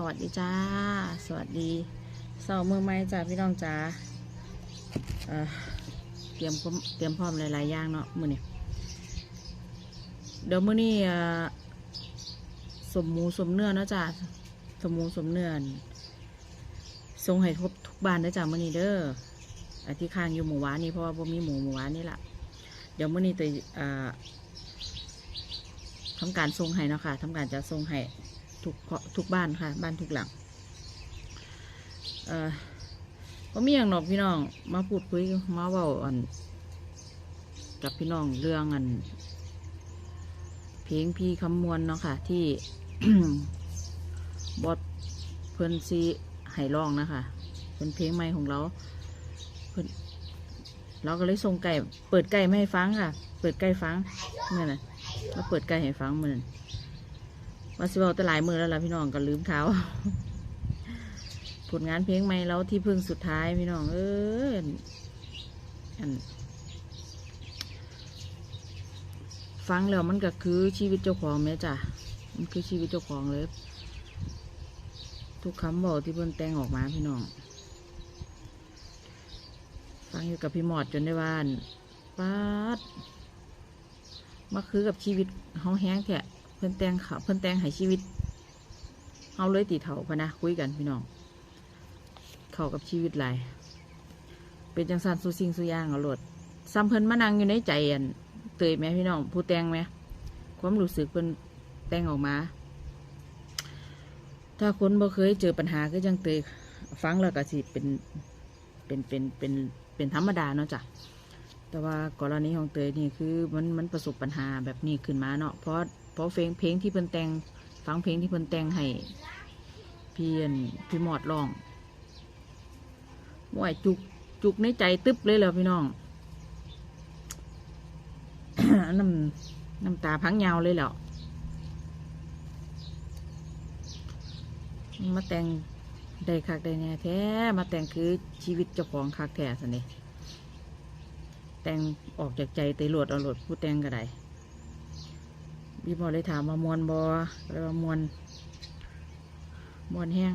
สวัสดีจ้า สวัสดีเสาร์มือไม้จ้าพี่น้องจ้าเตรียมเตรียมพร้อมหลายๆอย่างเนาะมือนี้เดี๋ยวมือนี่สมหมูสมเนื้อเนาะจ้าสมหมูสมเนื้อนี่ส่งให้ครบทุกบ้านนะจ้ามือนี้เด้อที่ค้างอยู่หมู่หวานนี่เพราะว่าบ่มีหมูหมู่หวานนี่แหละเดี๋ยวมือนี้ตัวทำการส่งให้เนาะค่ะทำการจะส่งให้ ทุกทุกบ้านค่ะ บ้านทุกหลังเอ่อก็มีอย่างหนอกพี่น้อง มาพูดคุยมาเว้าอันกับพี่น้องเรื่องอัน เพลงพี่คำมวลเนาะค่ะ ที่บอสเพิ่นซีไห้ร้องนะคะเป็นเพลงใหม่ของเราเพิ่นเราก็เลยส่งไก่ เปิดไก่ไม่ให้ฟังค่ะ เปิดไก่ฟังเนี่ยนะเราเปิดไก่ให้ฟังเหมือน มาสิเบาแต่หลายมือแล้วล่ะพี่น้องก็ลืมเขาผลงานเพลงใหม่แล้วที่พึ่งสุดท้ายพี่น้อง เอออันฟังแล้วมันก็คือชีวิตเจ้าของแม่จ้ะมันคือชีวิตเจ้าของเลย ทุกคำบอกที่เพิ่นแต่งออกมาพี่น้อง ฟังอยู่กับพี่หมอดจนได้ว่านปาดมาคือกับชีวิตเฮาแห้งแท้ เพิ่นแต่งเขาเพิ่นแต่งให้ชีวิตเฮาเลยตีเถาพนะคุยกันพี่น้อง เข้ากับชีวิตหลายเป็นจังสันสู้สิ่งสู้อย่างเอาโลดซ้ำเพิ่นมานั่งอยู่ในใจอันเตยแหมพี่น้องผู้แต่งไหมความรู้สึกเพิ่นแต่งออกมา ถ้าคนบ่เคยเจอปัญหาก็จังเตยฟังแล้วก็สิเป็นเป็นเป็นเป็นเป็นธรรมดาเนาะจ้ะ แต่ว่ากรณีของเตยนี่คือมันมันประสบปัญหาแบบนี้ขึ้นมาเนาะเพราะเพราะเพลงเพลงที่เพิ่นแต่งฟังเพลงที่เพิ่นแต่งให้เพี่อันพี่หมอดร้องว่ายจุกจุกในใจตึ๊บเลยแล้วพี่น้องน้ำน้ำตาพังยาวเลยแล้วมาแต่งได้คักได้แน่แท้มาแต่งคือชีวิตเจ้าของคักแท้สินี่ แต่งออกจากใจเตยหลดเอาหลดผู้แต่งก็ได้พี่บอเลยถามมามวนบอเลยว่ามวนมวนแห้ง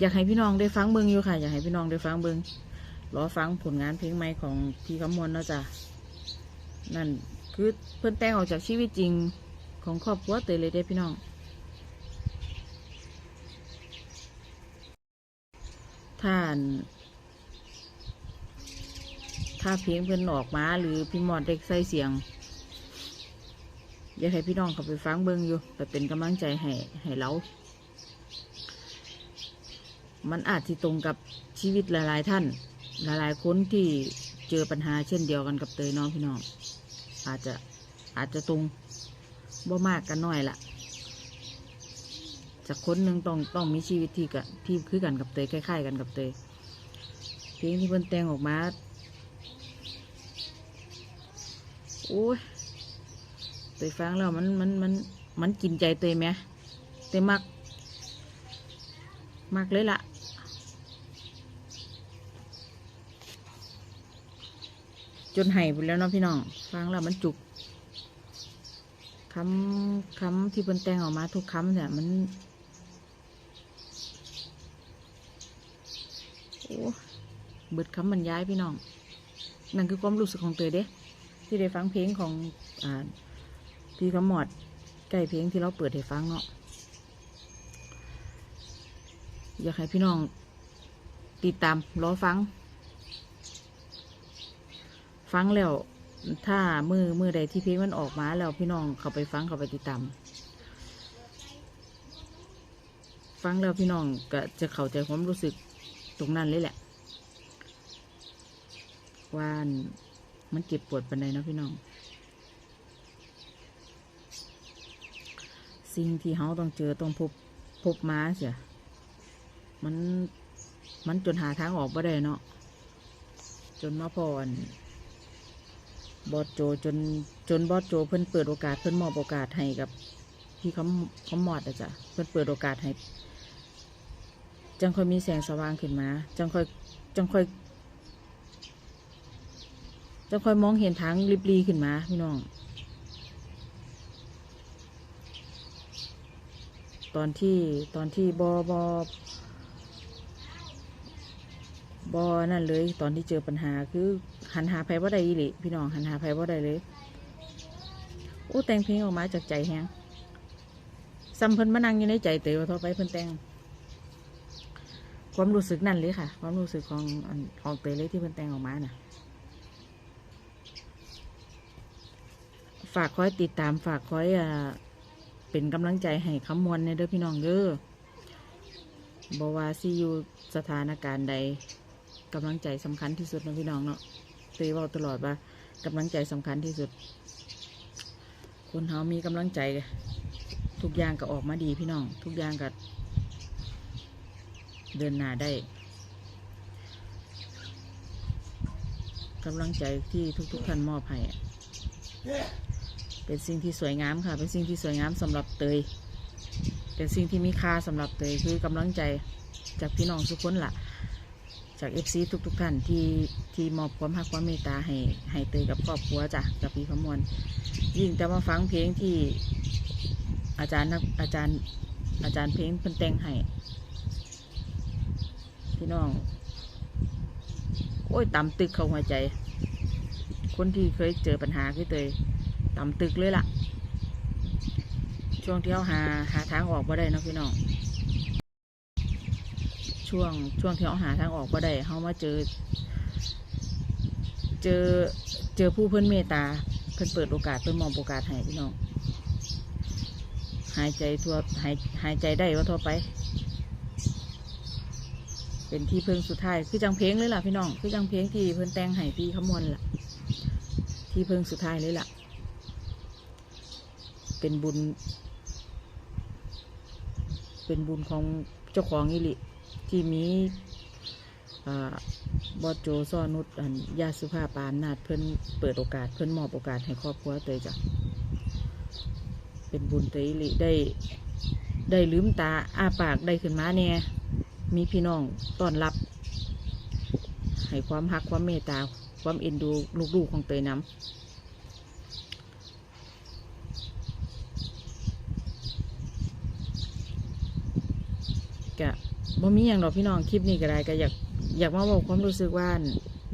อยากให้พี่น้องได้ฟังเบิงอยู่ค่ะ อยากให้พี่น้องได้ฟังเบิงรอฟังผลงานเพลงใหม่ของพี่คำมวลเนาะจ้ะนั่นคือเพิ่อนแต่งออกจากชีวิตจริงของครอบครัวเตยเลยได้พี่น้อง ท่าน ถ้าเพลงเพิ่นออกมาหรือพี่หมอดเด็กใส่เสียงอยากให้พี่น้องเขาไปฟังเบิ่งอยู่ไปเป็นกำลังใจให้ให้เรา มันอาจที่ตรงกับชีวิตหลาย ๆ ท่าน หลาย ๆ คนที่เจอปัญหาเช่นเดียวกันกับเตยน้องพี่น้องอาจจะอาจจะตรงบ่มากกันน้อยละจากคนหนึ่งต้องต้องมีชีวิตที่กะที่คือกันกับเตยคล้าย ๆ กันกับเตยเพลงที่เพิ่นแต่งออกมา โอ้ยเตยฟังแล้วมันมันมันมันกินใจเตยไหมเตยมัก มักเลยละจนไห้ไปแล้วเนาะพี่น้อง ฟังแล้วมันจุกคำคำที่เพิ่นแต่งออกมาทุกคำเนี่ยมัน โอ้เบิดคำบรรยายพี่น้อง นั่นคือความรู้สึกของเตยเด้ ที่ได้ฟังเพลงของอพี่กำหมอดใกล้เพลงที่เราเปิดให้ฟังเนาะอยากให้พี่น้องติดตามรอฟัง ฟังแล้วถ้ามือมือใดที่เพลงมันออกมาแล้วพี่น้องเขาไปฟังเขาไปติดตามฟังแล้วพี่น้องก็จะเข้าใจความรู้สึกตรงนั้นเลยแหละว่า มันเจ็บปวดปันใดเนาะพี่น้อง สิ่งที่เขาต้องเจอต้องพบพบมาเสียมันมันจนหาทางออกบ่ได้เนาะจนมาพอนบอสโจจนจนบอสโจเพิ่นเปิดโอกาสเพิ่นมอบโอกาสให้กับพี่เขาเขาหมอดอะจ้ะเพิ่นเปิดโอกาสให้จังค่อยมีแสงสว่างขึ้นมา จังค่อยจังค่อย จังค่อยมองเห็นทางริบรีขึ้นมาพี่น้อง ตอนที่ตอนที่บอบอบอนั่นเลย ตอนที่เจอปัญหาคือหันหาไพ่บ่ได้อีหลิพี่น้องหันหาไพ่บ่ได้เลยโอ้แต่งเพลงออกมาจากใจแฮงซ้ำเพิ่นมานั่งอยู่ในใจเตยว่าท่าไปเพิ่นแต่งความรู้สึกนั่นเลยค่ะ ความรู้สึกของของเตยเลยที่เพิ่นแต่งออกมาน่ะ ฝากคอยติดตามฝากคอยอ่าเป็นกำลังใจให้คำมวลในเด้อพี่น้องเด้อบอว่าซีอยู่สถานการณ์ใดกำลังใจสำคัญที่สุดนะพี่น้องเนาะตยบอกตลอดว่ากำลังใจสำคัญที่สุด คนเฮามีกำลังใจ ทุกอย่างก็ออกมาดีพี่น้อง ทุกอย่างก็เดินหน้าได้กำลังใจที่ทุกๆท่านมอบให้อะ เป็นสิ่งที่สวยงามค่ะ เป็นสิ่งที่สวยงามสำหรับเตย เป็นสิ่งที่มีค่าสำหรับเตยคือกำลังใจจากพี่น้องทุกคนละ่ะ จากเอฟซีทุก ๆ ท่านที่ที่มอบความรักความเมตตาให้ให้เตยกับครอบครัวจ้ะกับพี่ขมวลยิ่งแต่มาฟังเพลงที่อาจารย์นักอาจารย์อาจารย์เพลงเพิ่นแต่งให้พี่น้อง โอ้ยต่ำตึกเข้าหัวใจ คนที่เคยเจอปัญหาคือเตย ต่ำตึกเลยล่ะ ช่วงที่เขาหาหาทางออกบ่ได้นะพี่น้อง ช่วงช่วงที่เขาหาทางออกบ่ได้เขามาเจอ เจอเจอผู้เพิ่อนเมตตาเพิ่นเปิดโอกาสเพิ่นมอบโอกาสให้พี่น้อง หายใจทั่วหายหายใจได้ว่าทั่วไป เป็นที่เพิ่งสุดท้ายคือจังเพลงเลยล่ะพี่น้องคือจังเพลงที่เพิ่นแต่งให้พี่ขมวลล่ะที่เพิ่งสุดท้ายเลยล่ะ เป็นบุญ เป็นบุญของเจ้าของอิลิที่มีอบอสโจซ่อนุชอันยาสุภาปานนาดเพิ่อนเปิดโอกาสเพิ่อนมอบโอกาสให้ครอบครัวเตยจ้ะเป็นบุญเตยอิลิได้ ได้ลืมตาอ้าปากได้ขึ้นมาเนี่ยมีพี่น้องต้อนรับ ให้ความฮักความเมตตา ความเอ็นดูลูกๆของเตยน้ำ กะบ่มีอย่างดอกพี่น้องคลิปนี้ก็ได้ก็อยากอยากมาบอกความรู้สึกว่า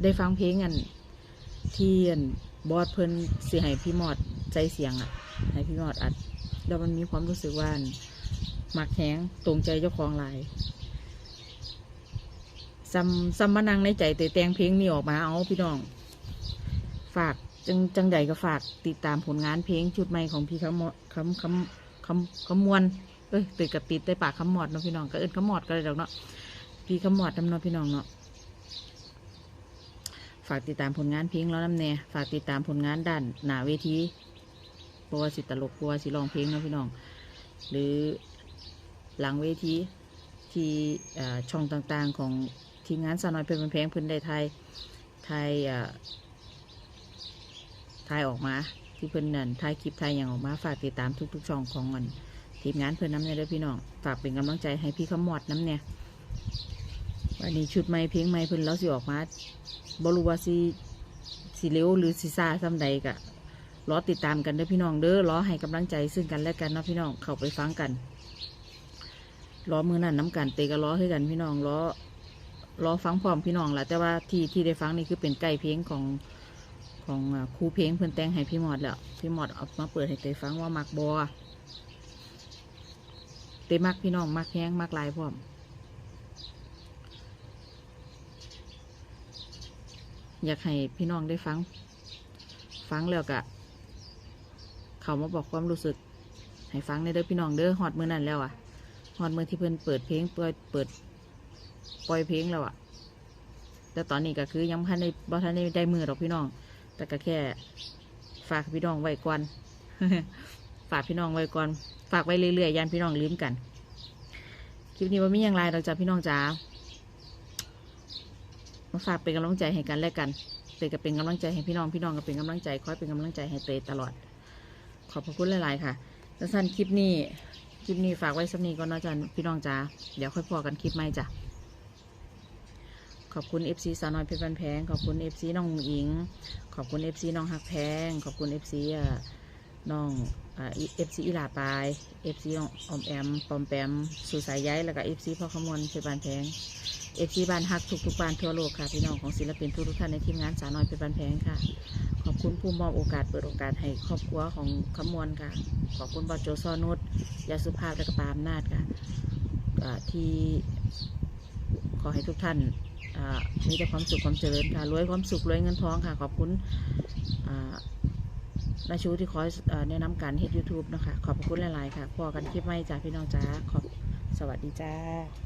ได้ฟังเพลงอันเที่อันบอสเพิ่นสิให้พี่มอดใจเสียงอะให้พี่มอดอัด แล้วมันมีความรู้สึกว่าอั่นมักแหงตรงใจเจ้าของหลายซัมซัมมานังในใจแต่แต่งเพลงนี้ออกมาเอาพี่น้อง ฝากจังจังใดก็ฝากติดตามผลงานเพลงชุดใหม่ของพี่คำมอคำคำคำคำมวล เอ้ยติดกับติดได้ปากขมอดเนาะพี่น้องก็เอิ้นขมอดก็เลยดอกเนาะพี่ขมอดนำเนาะพี่น้องเนาะฝากติดตามผลงานเพลงแล้วน้ำแน่ฝากติดตามผลงานด้านหน้าเวทีเพราะว่าสิตลกเพราะว่าสิรองเพลงเนาะพี่น้อง หรือหลังเวทีที่อ่อช่องต่างๆของทีมงานสาวน้อยเป็นเพลงพื้นได้ไทยไทยไทยออกมาที่เพิ่นนั่นไทยคลิปไทยอย่างออกมาฝากติดตามทุกๆช่องของมัน ทีมงานเพื่อนน้ำเนี่ยเด้อพี่น้องฝากเป็นกำลังใจให้พี่ขมอดน้ำเนี่ยวันนี้ชุดใหม่เพลงใหม่เพิ่นแล้วสิออกมาบรูว่าสิสิเร็วหรือสิซาซ้ำใดกะรอติดตามกันเด้อพี่น้องเด้อรอให้กำลังใจซึ่งกันและกันเนาะพี่น้องเข้าไปฟังกันรอมือนั่นน้ำกันเตะก็รอให้กันพี่น้องรอรอฟังพร้อมพี่น้องแหละแต่ว่าที่ที่ได้ฟังนี่คือเป็นใกล้เพลงของของครูเพลงเพิ่อนแต่งให้พี่หมอดแล้วพี่หมอดเอามาเปิดให้เตยฟังว่ามักบอ เตมักพี่น้องมักแห้งมักลายพร้อม อยากให้พี่น้องได้ฟัง ฟังแล้วกะ เขามาบอกความรู้สึก ให้ฟังในเด้อพี่น้องเด้อฮอดมือนั่นแล้วอะฮอดมือที่เพิ่นเปิดเพลงเปิดเปิด ปล่อยเพลงแล้วอะ แต่ตอนนี้ก็คือยังพันในบ่ทันได้ได้มือหรอกพี่น้อง แต่ก็แค่ ฝากพี่น้องไว้ก่อน ฝากพี่น้องไว้ก่อน ฝากไว้เรื่อยๆยันพี่น้องลืมกัน คลิปนี้ว่ามีอย่างไรเราจะพี่น้องจ๋ามาฝากเป็นกำลังใจให้กันและกันเตยก็เป็นกำลังใจให้พี่น้องพี่น้องก็เป็นกำลังใจคอยเป็นกำลังใจให้เตยตลอด ขอบพระคุณหลายๆค่ะสั้นๆคลิปนี้คลิปนี้ฝากไว้สักนี้ก่อนเนาะจ้ะพี่น้องจ๋าเดี๋ยวค่อยพอกันคลิปใหม่จ้ะขอบคุณ FC สาวน้อยเพชรบันแพง ขอบคุณ FC น้องอิง ขอบคุณ FC น้องฮักแพง ขอบคุณ FC อ่า น้องเอฟซีอีหลาปายเอฟซีออมแอมปอมแปมสุสายใยแล้วก็เอฟซีพ่อขมวลเพชรบานแพงเอฟซีบ้านฮักทุกทุกบ้านทั่วโลกค่ะพี่น้องของศิลปินทุกทุกท่านในทีมงานสาน้อยเพชรบานแพงค่ะ ขอบคุณผู้มอบโอกาสเปิดโอกาสให้ครอบครัวของขมวลค่ะ ขอบคุณบอโจซอนุชยาสุภาพและก็ปาอำนาจค่ะที่ขอให้ทุกท่านมีแต่ความสุขความเจริญค่ะรวยความสุขรวยเงินทองค่ะ ขอบคุณ นาชูที่คอยแนะนำการเฮ็ด YouTube นะคะ ขอบคุณหลาย ๆ ค่ะพอกันคลิปใหม่จ้าพี่น้องจ้าขอบสวัสดีจ้า